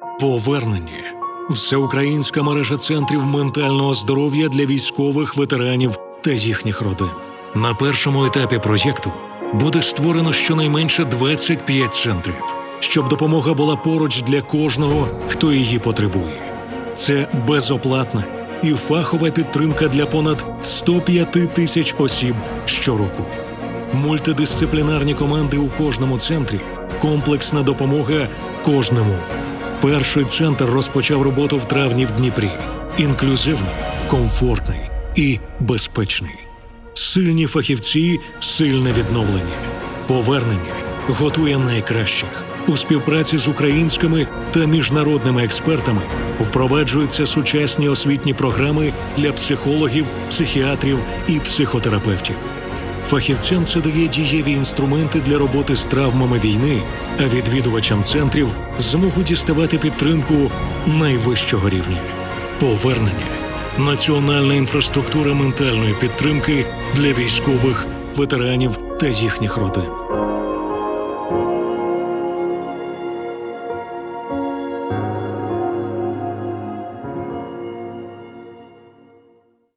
Повернення всеукраїнська мережа центрів ментального здоров'я для військових ветеранів та їхніх родин. На першому етапі проєкту буде створено щонайменше 25 центрів, щоб допомога була поруч для кожного, хто її потребує. Це безоплатна і фахова підтримка для понад 105 тисяч осіб щороку. Мультидисциплінарні команди у кожному центрі, комплексна допомога кожному. Перший центр розпочав роботу в травні в Дніпрі. Інклюзивний, комфортний і безпечний. Сильні фахівці, сильне відновлення. Повернення готує найкращих. У співпраці з українськими та міжнародними експертами впроваджуються сучасні освітні програми для психологів, психіатрів і психотерапевтів. Фахівцям це дає дієві інструменти для роботи з травмами війни, а відвідувачам центрів змогу діставати підтримку найвищого рівня. Повернення національна інфраструктура ментальної підтримки для військових, ветеранів та їхніх родин.